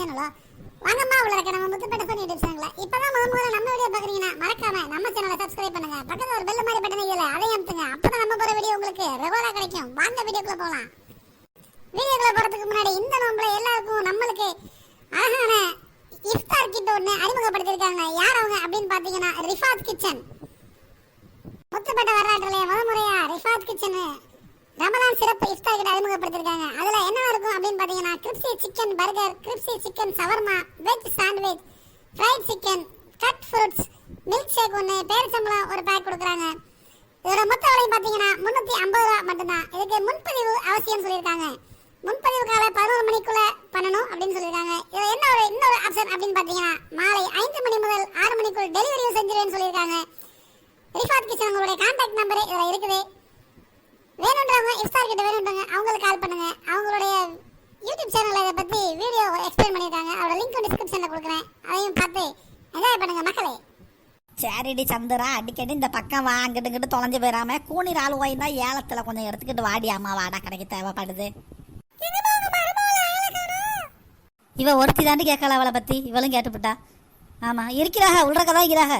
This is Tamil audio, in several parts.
சேனலோ வாங்கம்மா உள்ள இருக்க நம்ம முத்துப்பேட்டை சோனி யூடியூப் சேனல்ல இப்பதான் முதல் முதல்ல நம்ம வீடியோ பாக்குறீங்கன்னா மறக்காம நம்ம சேனலை சப்ஸ்கிரைப் பண்ணுங்க. பக்கத்துல ஒரு பெல் மாதிரி பட்டன் இல்ல அதையும் அமுத்துங்க. அப்பதான் நம்ம போற வீடியோ உங்களுக்கு ரெகுலரா கிடைக்கும். வாங்க வீடியோக்குள்ள போகலாம் வீடியோக்குள்ள போறதுக்கு முன்னாடி இந்த நோம்புல எல்லாருக்கும் நம்மளுக்கு அழகான இஃப்தார் கிட் ஒண்ணு அறிமுகப்படுத்திருக்காங்க யார் அவங்க அப்படின்னு பாத்தீங்கன்னா ரிஃபாத் கிச்சன். முத்துப்பேட்டை வரலாற்றுல முதல் முறையா ரிஃபாத் கிச்சன் ரமலான் சிறப்பு இஃப்தார் கிட்ட அறிமுகப்படுத்திருக்காங்க. அதுல என்ன இருக்கும் அப்படின்னு பாத்தீங்கன்னா crispy chicken burger crispy chicken shawarma veg sandwich fried chicken cut fruits milkshake ஒன்று பேரிச்சம்பளம் ஒரு பேக் கொடுக்குறாங்க. இதோட மொத்த விலை பாத்தீங்கன்னா முந்நூற்றி ஐம்பது ரூபா மட்டும்தான். இதுக்கு முன்பதிவு அவசியம் சொல்லியிருக்காங்க. முன்பதிவு காலை பதினோரு மணிக்குள்ள பண்ணணும் அப்படின்னு சொல்லியிருக்காங்க. இதில் என்ன ஒரு இன்னொரு ஆப்ஷன் அப்படின்னு பார்த்தீங்கன்னா மாலை ஐந்து மணி முதல் ஆறு மணிக்குள் டெலிவரியும் செஞ்சிருவேன்னு சொல்லியிருக்காங்க. ரிஃபாத் கிச்சன் உங்களுடைய கான்டாக்ட் நம்பர் இதில் இருக்குது. வேணுன்றவங்க இஃப்தார் கிட்ட வேணுன்றவங்க அவங்களுக்கு கால் பண்ணுங்க. அவங்களுடைய யூடியூப் சேனல்ல இதை பத்தி வீடியோ எக்ஸ்பிளைன் பண்ணியிருக்காங்க. அதோட லிங்க் டிஸ்கிரிப்ஷன்ல கொடுக்குறேன். அதையும் பார்த்து என்ஜாய் பண்ணுங்க மக்களே. சரிடி சந்திரா அடிக்கடி இந்த பக்கம் வா அங்கிட்டு இங்கிட்டு தொலைஞ்சு போயிடாம கூனிர் ஆளுவாய் தான் ஏலத்துல கொஞ்சம் எடுத்துக்கிட்டு வாடி அம்மா வாடா கடைக்கு தேவைப்படுது. இவ ஒருத்தி தாண்டி கேட்கல அவளை பத்தி. இவளும் கேட்டுவிட்டா ஆமா இருக்கிறாக உள்றக்கதான் இருக்கிறாக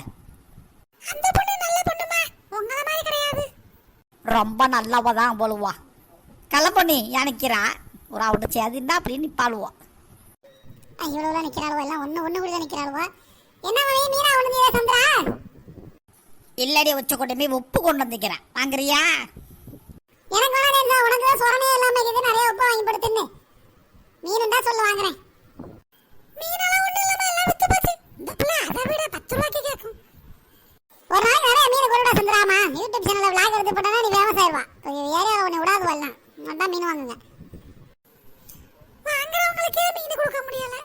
அந்த பொண்ணு நல்ல பொண்ணுமா உங்கள மாதிரி கிடையாது ரொம்ப நல்லவ தான் போலுவா கள்ளப்பொண்ணி யானிக்கிறா ஒரு அவட்ட சேதிண்டா அப்படின்னு நிப்பாளுவா. இவ்வளவு நிக்கிறாளுவோ? எல்லாம் ஒண்ணு ஒண்ணு கூட நிக்கிறாளுவோ? என்ன மணி மீனா ஒண்ணு நீரா சந்திரா? இல்லடி உச்ச கொண்டு போய் உப்பு கொண்டு வந்துக்கிறேன் வாங்குறியா? எனக்கு வேணா நேர்ந்தா உனக்கு தான் சொரணே இல்லாம இருக்குது. நிறைய உப்பு வாங்கி போட்டு தின்னு மீனுண்டா சொல்லு வாங்குறேன். மீனெல்லாம் ஒண்ணு இல்லாம எல்லாம் வித்து போச்சு. இந்த பிள்ளை அதை விட பத்து ரூபாய்க்கு கேட்கும். ஒரு நாள் நிறைய மீன் கொண்டுடா சந்திராமா? யூடியூப் சேனல்ல விளாக் எடுத்து போட்டா நீ ஃபேமஸ் ஆயிருவா ஏரியாவில் உன்னை விடாது வரலாம் மட்டும் மீன் வாங்குங்க வாங்குறவங்களுக்கே மீன் கொடுக்க முடியல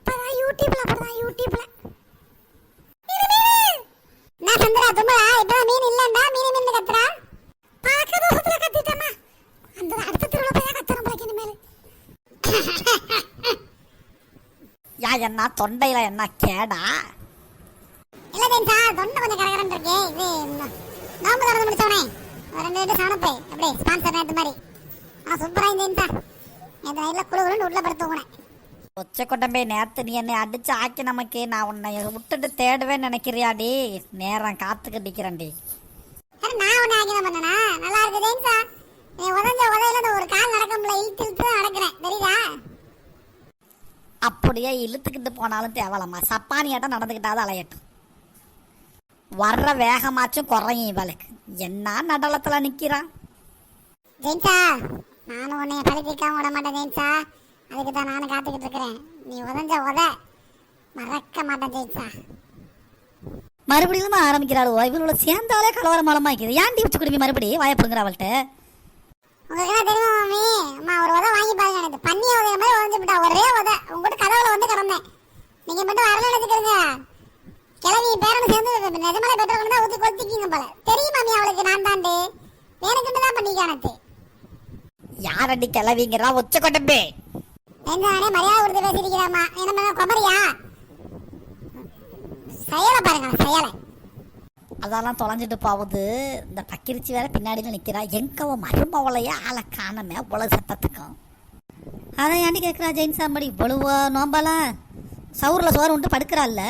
இப்பதான் யூடியூப்ல அப்படிதான் யூடியூப்ல என்ன சந்திரா தும்மலா இப்பதான் மீன் இல்லண்டா மீன் மீன் கத்துறா பாக்க தூரத்துல கத்திட்டமா அந்த அடுத்த தெருவுல போய் கத்துறோம் போல இனிமேல் யா என்ன தொண்டையில என்ன கேடா? இல்ல தேன்சா தொண்டை கொஞ்சம் கரகரன்னு இருக்கு. இது நோம்பு திறந்து முடிச்சவனே. ரெண்டு ரெண்டு சாணப்பை அப்படியே ஸ்பான்சர் நேத்து மாதிரி. ஆ சூப்பரா இந்த தேன்சா நேற்று நைட்ல குழு குழுன்னு உள்ள படுத்து போனேன் ஒச்ச கொட்டம்பே நேத்து நீ என்னை அடிச்சு ஆக்கி நமக்கு நான் உன்னை விட்டுட்டு தேடுவேன்னு நினைக்கிறியாடி நேரம் காத்துக்கிட்டு நிக்கிறேன்டி அட நான் ஒண்ணு ஆக்கிதான் பண்ணனா? நல்லா இருக்கு தேன்சா நீ உதஞ்ச உதையில ஒரு கால் நடக்க முடியல இழுத்து இழுத்து நடக்கிறேன். தெரியுதா? அப்படியே இழுத்துக்கிட்டு போனாலும் தேவலம்மா. சப்பானியாட்டம் நடந்துக்கிட்டாவது அலையட்டும். வர்ற வேகமாச்சும் குறையும் இவளுக்கு. என்ன நடலத்துல நிக்கிறா? ஜெயின்சா நானும் உன்னை பழித்திருக்காம விட மாட்டேன் ஜெயின்சா அதுக்கு தான் நானும் காத்துக்கிட்டு இருக்கிறேன். நீ உதஞ்ச உத. மறக்க மாட்டேன் ஜெயின்சா மறுபடியும் ஆரம்பிக்கிறாளுவோ இவளோட சேர்ந்தாலே கலவரம் இருக்குது. ஏன்டி வச்சு குடும்பி மறுபடியும் வாயப்படுங்கிற அவள்கிட்ட. உங்களுக்கு தெரியுமா மாமி? அம்மா ஒரு உதை வாங்கி பாருங்க எனக்கு. பண்ணிய உதய மாதிரி உதஞ்சு விட்டா ஒரே உதை. உங்ககிட்ட கதவுல வந்து கிடந்தேன். நீங்க மட்டும் வரல நினைச்சுக்கிறீங்க. கிளவி பேரனு சேர்ந்து நிஜமாலே பெட்ரோல் தான் ஊத்தி கொத்திக்கிங்க போல. தெரியும் மாமி அவளுக்கு நான் தாண்டு. வேணுக்கிட்டு தான் பண்ணிக்கானது யாரடி கிளவிங்கிறா ஒச்ச கொட்டம்பே நானே மரியாதை கொடுத்து பேசிருக்கிறாமா என்ன பண்ண குமரியா? செயலை பாருங்க செயலை. அதெல்லாம் தொலைஞ்சிட்டு போகுது. இந்த பக்கிரிச்சி வேற பின்னாடியில் நிற்கிறா எங்கவ மருமவளையே? ஆளை காணமே உலக சத்தத்துக்கும் அதை ஏன்டி கேட்குறா ஜெயின் சாம்படி? இவ்வளவு நோம்பலாம் சவுரில் சோறு உண்டு படுக்கிறாள்ல.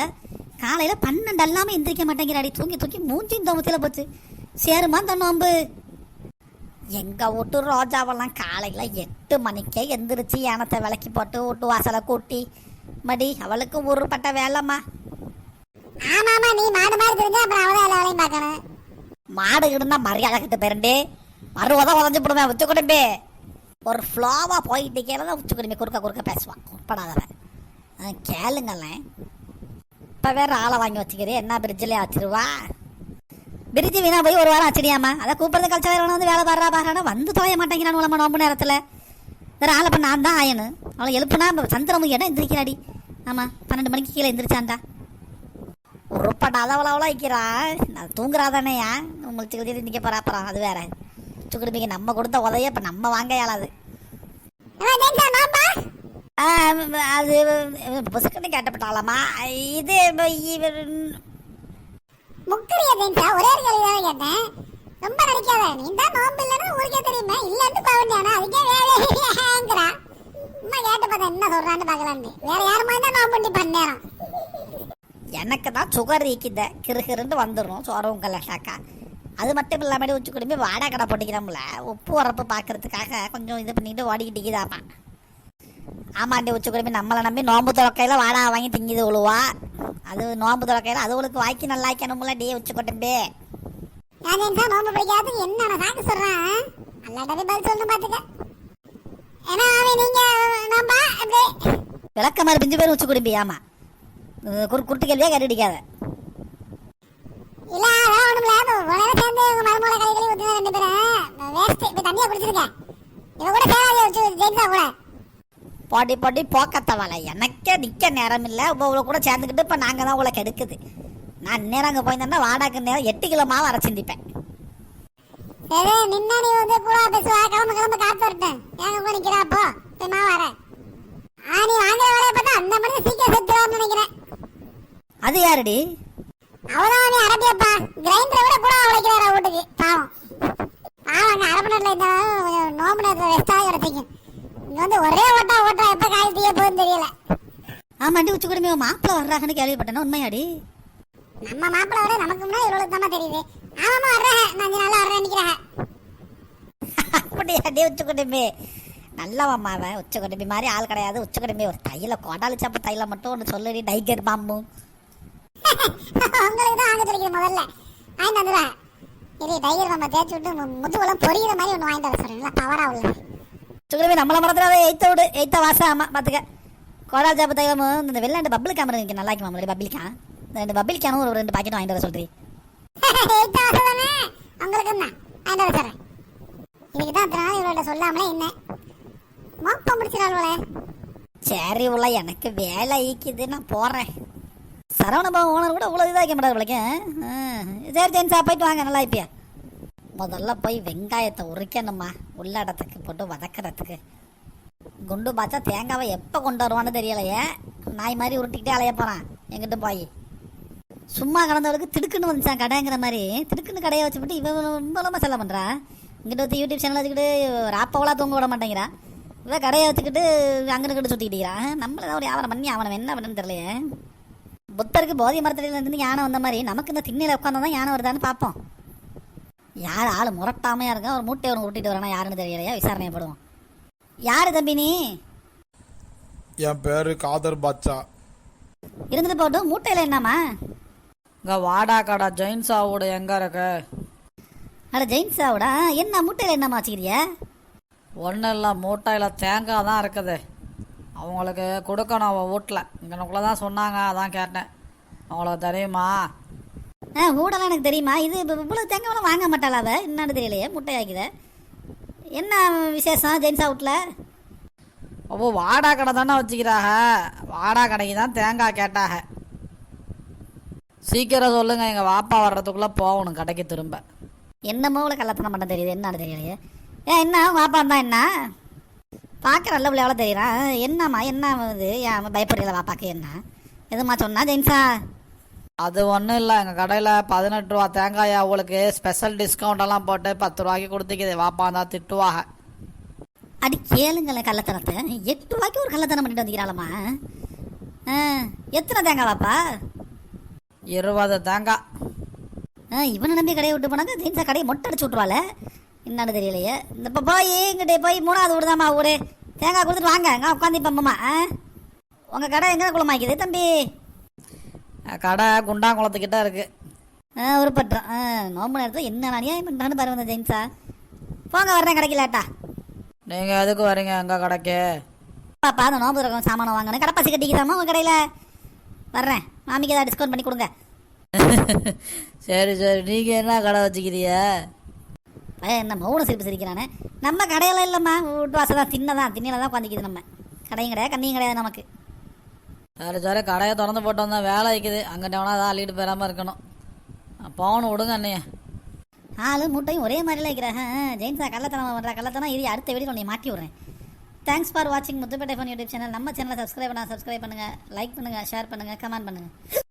காலையில் பன்னெண்டு எல்லாமே எந்திரிக்க மாட்டேங்கிறாடி. தூங்கி தூக்கி மூஞ்சியும் தோமத்தில் போச்சு. சேருமா இந்த நோம்பு. எங்கள் வீட்டு ரோஜாவெல்லாம் காலையில் எட்டு மணிக்கே எந்திரிச்சு யானத்தை விளக்கி போட்டு வீட்டு வாசலை கூட்டி. மடி அவளுக்கு உருப்பட்ட வேலைம்மா. ஆமா ஆமா நீ மாடு மாதிரி தெரிஞ்சா அப்புறம் அவதான் எல்லா வேலையும் பார்க்கணும். மாடு இருந்தா மரியாதை கிட்ட மறு மறுவதான் உதஞ்சு போடுவேன் உச்ச குடும்பே ஒரு ஃப்ளோவா போயிட்டு கேளதான் உச்ச குடும்பி குறுக்க குறுக்க பேசுவான். உட்படாதவன் கேளுங்களேன் இப்போ வேற ஆளை வாங்கி வச்சுக்கிறே என்ன பிரிட்ஜிலே வச்சிருவா? பிரிட்ஜு வீணா போய் ஒரு வாரம் வச்சிடியாமா அதை கூப்பிடுறது கழிச்ச வேற வந்து வேலை பாடுறா பாடுறானா வந்து தொலைய மாட்டேங்கிறான் உலமா நோம்பு நேரத்தில். வேற ஆளை பண்ண நான் தான் ஆயனு. அவளை எழுப்புனா சந்திரமுகி இடம் எந்திரிக்கிறாடி? ஆமாம் பன்னெண்டு மணிக்கு கீழே எந்திரிச்சாண்டா உருப்படாத அவ்வளோ அவ்வளோ வைக்கிறா நான் தூங்குறாதானேயா? உங்களுக்கு சிக்கல் நிற்க போறா அப்புறம் அது வேற. சுக்குடுமிக்கு நம்ம கொடுத்த உதவிய இப்போ நம்ம வாங்க இயலாது அது புசுக்குன்னு கேட்டப்பட்டாலாமா இது ஜெயின்சா ஒரே தான் கேட்டேன். ரொம்ப நடிக்காத நீ தான் நோம்பு இல்லைன்னு ஊருக்கே தெரியுமே. இல்லன்னு கோவண்டியானா அதுக்கே வேலைங்கிறா அம்மா கேட்டு பார்த்தா என்ன சொல்றான்னு பார்க்கலான்னு வேற யாருமா இருந்தா நோம்பு பண்ணி பண்ணேரம் எனக்கு தான் சுகர் ஈக்கித கிறுகிறுன்னு வந்துடும் சோறவும் கலட்டாக்கா அது மட்டும் இல்லாமல் உச்சி குடும்பி வாடகை கடை போட்டிக்கிறோம்ல. உப்பு உரப்பு பார்க்கறதுக்காக கொஞ்சம் இது பண்ணிட்டு ஓடிக்கிட்டு இருக்குதாப்பா ஆமாண்டி உச்சி குடும்பி நம்மளை நம்பி நோம்பு துறக்கையில் வாடகை வாங்கி திங்கிது உழுவா. அது நோம்பு துறக்கையில் அதுகளுக்கு வாய்க்கு நல்லா வைக்கணும்ல டே உச்சி என்ன நோம்பு பிடிக்காததுக்கு என்ன சாக்கு சொல்றேன்? அல்லாட்ட பதில் சொல்லணும் பாத்துக்க. ஏன்னா அவன் நீங்க நோம்பா அப்படியே. விளக்க மாதிரி பிஞ்சு பேர் உச்சி குடும்பி குறு குருட்டு கேள்வியாக கேட்டுடிக்காத இல்ல அதான் ஒண்ணுமில்ல உடனே சேர்ந்து உங்க மருமகளை கை கழுவி ஊத்துனா ரெண்டு பேரும் வேஸ்ட் இப்ப தண்ணியை குடிச்சிருக்கேன். இவ கூட சேராதே வச்சு ஜெயிச்சா கூட பாடி பாடி போக்கத்தவலை எனக்கே நிற்க நேரம் இல்லை. உங்களை கூட சேர்ந்துக்கிட்டு இப்போ நாங்கள் தான் உங்களை கெடுக்குது நான் நேரம் அங்கே போயிருந்தேன்னா வாடாக்கு நேரம் எட்டு கிலோ மாவு அரைச்சிருப்பேன் சரி நின்னா நீ வந்து கூட பேசுவா. கிளம்பு கிளம்பு காத்து வரட்டும் ஏங்க போய் நிக்கிறா? போய் வர ஆ நீ வாங்குற வேலையை பார்த்தா அந்த சீக்கிரம் செத்துவான்னு நினைக்கிறேன். அது யாருடி? அவதான் நீ அரபியப்பா கிரைண்டரை விட கூட உழைக்கிறாரா வீட்டுக்கு பாவம். பாவம் அரபு நாட்டில் இந்த நோம்பு நேரத்தில் வெஸ்டாக கிடச்சிக்கும் இங்க வந்து ஒரே ஓட்டா ஓட்டா எப்ப கால் தீய போகுதுன்னு தெரியல. ஆமாண்டி உச்சி குடும்பி மாப்பிள்ளை வர்றாங்கன்னு கேள்விப்பட்டேன்னா உண்மையாடி? நம்ம மாப்பிள்ளை விட நமக்கு முன்னாடி இவ்வளவு தாமா தெரியுது. ஆமாமா வர்றேன். நான் அஞ்சு நாளா வர்றேன் நிக்கிறேன் அப்படியாடி உச்சி குடும்பி? நல்லவம்மா அவன் உச்ச குடும்பி மாதிரி ஆள் கிடையாது. உச்ச குடும்பி ஒரு தையில கொடாலி சாப்பு தையில மட்டும் ஒன்று சொல்லுடி டைகர் பாம்பு. உங்களுக்கு தான் வாங்க சொல்லிக்கிறேன் முதல்ல. வாங்கிட்டு வந்துடுவேன் இது டைகர் மாமா தேய்ச்சி விட்டு முதுகுலாம் பொரியிற மாதிரி ஒன்று வாங்கிட்டு வர சொல்றேன் பவரா உள்ள. குடும்பி நம்மளை மறந்துடாத எய்த்த விடு எய்த்த வாசம் ஆமா பார்த்துக்க கொடாலி சாப்பு தைலமும் இந்த வெள்ளாண்டு பப்பிள் கேமரா இருக்கு நல்லா இருக்குமா முன்னாடி பப்பிள் கேன் இந்த ரெண்டு பப்பிள் கேனும் ஒரு ரெண்டு பாக்கெட் வாங்கிட்டு வர சொல்றீ. உங்களுக்கு தான் வாங்கிட்டு வர சொல்றேன். இதுக்கு தான் அத்தனை நாள் இவரோட சொல்லாமலே என்ன? மோப்பம் முடிச்சிடாள்வளே சரி உள்ள எனக்கு வேலை ஈக்குது நான் போறேன். சரவண ஓனர் கூட இவ்வளோ இதாக மாட்டார் விளக்க சரி ஜென்ஸா போயிட்டு வாங்க நல்லா இப்பயா முதல்ல போய் வெங்காயத்தை உரிக்கணுமா உள்ளடத்துக்கு போட்டு வதக்கிறதுக்கு. குண்டு பாச்சா தேங்காவை எப்போ கொண்டு வருவான்னு தெரியலையே. நாய் மாதிரி உருட்டிக்கிட்டே அலைய போகிறான் எங்கிட்ட போய்? சும்மா கிடந்தவளுக்கு திடுக்குன்னு வந்துச்சான் கடைங்கிற மாதிரி. திடுக்குன்னு கடையை வச்சுக்கிட்டு இவன் ரொம்ப செல்ல பண்ணுறா இங்கிட்ட வந்து யூடியூப் சேனல் வச்சுக்கிட்டு ராப்பவளாக தூங்க விட மாட்டேங்கிறா. இவன் கடையை வச்சுக்கிட்டு அங்கே கிட்ட சுற்றிக்கிட்டீங்கிறான் நம்மள ஏதாவது ஒரு வியாபாரம் பண்ணி அவனை என்ன பண்ணுன்னு தெரியலையே. புத்தருக்கு போதி மரத்துல இருந்து யானை வந்த மாதிரி நமக்கு இந்த திண்ணையில் உட்காந்தா தான் யானை வருதான்னு பார்ப்போம். யார் ஆள் முரட்டாமையா இருக்கா? ஒரு மூட்டை ஒன்று உருட்டிட்டு வரானா யாருன்னு தெரியலையா? விசாரணையப்படுவோம் யாரு தம்பி நீ? என் பேரு காதர் பாட்சா. இருந்துட்டு போட்டும் மூட்டையில் என்னம்மா? இங்க வாடா கடா ஜெயின்ஸாவோட எங்க இருக்க? அட ஜெயின்ஸாவோடா என்ன மூட்டையில் என்னம்மா வச்சுக்கிறிய? ஒன்றும் இல்லை மூட்டையில் தேங்காய் தான் இருக்குது. அவங்களுக்கு கொடுக்கணும் அவள் வீட்டில் இங்கனக்குள்ளே தான் சொன்னாங்க அதான் கேட்டேன். அவங்களுக்கு தெரியுமா? ஆ ஊடலாம் எனக்கு தெரியுமா? இது இப்போ இவ்வளோ தேங்காய்லாம் வாங்க மாட்டாளா அவ? என்னன்னு தெரியலையே முட்டை ஆக்கித என்ன விசேஷம் ஜெயின்ஸா வீட்டில் அப்போ வாடா கடை தானே வச்சுக்கிறாக? வாடா கடைக்கு தான் தேங்காய் கேட்டாக. சீக்கிரம் சொல்லுங்க எங்கள் வாப்பா வர்றதுக்குள்ளே போகணும் கடைக்கு திரும்ப. என்னமோ கள்ளத்தனம் பண்ண தெரியுது என்னன்னு தெரியலையே. ஏன் என்ன பாப்பா இருந்தா என்ன? பார்க்க நல்ல பிள்ளை எவ்வளோ தெரியுறான் என்னம்மா என்ன இது ஏன் பயப்படுறீங்களா பாப்பாக்கு என்ன? எதுமா சொன்னா ஜெயின்ஸா அது ஒன்றும் இல்லை. எங்கள் கடையில் பதினெட்டு ரூபா தேங்காய் அவங்களுக்கு ஸ்பெஷல் டிஸ்கவுண்ட் எல்லாம் போட்டு பத்து ரூபாய்க்கு கொடுத்துக்குது. வாப்பா தான் திட்டுவாங்க அடி கேளுங்களேன் கள்ளத்தனத்தை. எட்டு ரூபாய்க்கு ஒரு கள்ளத்தனம் பண்ணிட்டு வந்துக்கிறாளம்மா ஆ எத்தனை தேங்காய் பாப்பா இருபது தேங்காய். ஆ இவனை நம்பி கடையை விட்டு போனாங்க. ஜெயின்ஸா கடையை மொட்டை அடிச்சு விட்ருவாள என்னன்னு தெரியலையே. இந்த இப்போ போய் இங்கிட்டே போய் மூணாவது வீடுதாம்மா ஊரு. தேங்காய் கொடுத்துட்டு வாங்க. அங்கே உட்காந்து பம்பம்மா ஆ? உங்கள் கடை எங்கே குளமாக்கிது தம்பி? கடை குண்டாங்குளத்துக்கிட்ட இருக்கு. ஆ உருப்பட்டுறோம் ஆ நோம்பு நேரத்தில் என்ன அநியாயம் பண்ணுறான்னு பாருங்க ஜெயின்ஸா போங்க வர்றேன் கடைக்கு லேட்டா நீங்க எதுக்கு வரீங்க எங்க கடைக்கு? பாப்பா அந்த நோம்பு திறக்கும் சாமானம் வாங்கணும் கடப்பாசி கட்டிக்குதாம்மா உங்கள் கடையில்? வர்றேன். மாமிக்கு ஏதாவது டிஸ்கவுண்ட் பண்ணி கொடுங்க. சரி சரி. நீங்க என்ன கடை வச்சுக்கிறீங்க? பையன் என்ன மௌன சிரிப்பு சிரிக்கிறானே? நம்ம கடையில இல்லைம்மா வீட்டு வாசல் தான் தின்னதான் திண்ணையில தான் உட்காந்துக்குது நம்ம. கடையும் கிடையாது கண்ணியும் கிடையாது நமக்கு. சரி சரி கடையை திறந்து போட்டு வந்தா வேலை வைக்குது அங்கிட்ட வேணா தான் அள்ளிட்டு போயிடாம இருக்கணும். போகணும் விடுங்க அண்ணைய. ஆளு மூட்டையும் ஒரே மாதிரில இருக்கிறாங்க ஜெயின்ஸா கள்ளத்தனம் பண்ணுற கள்ளத்தனம் இது அடுத்த வீடியோ உன்னை மாட்டி விட்றேன். தேங்க்ஸ் ஃபார் வாட்சிங் முத்துப்பேட்டை ஃபோன் யூடியூப் சேனல் நம்ம சேனலை சப்ஸ்கிரைப் பண்ணா சப்ஸ்கிரைப் பண்ணுங்கள் லைக் பண்ணுங்கள் ஷேர் பண்ணுங்கள் கமெண்ட் பண்ணுங்கள்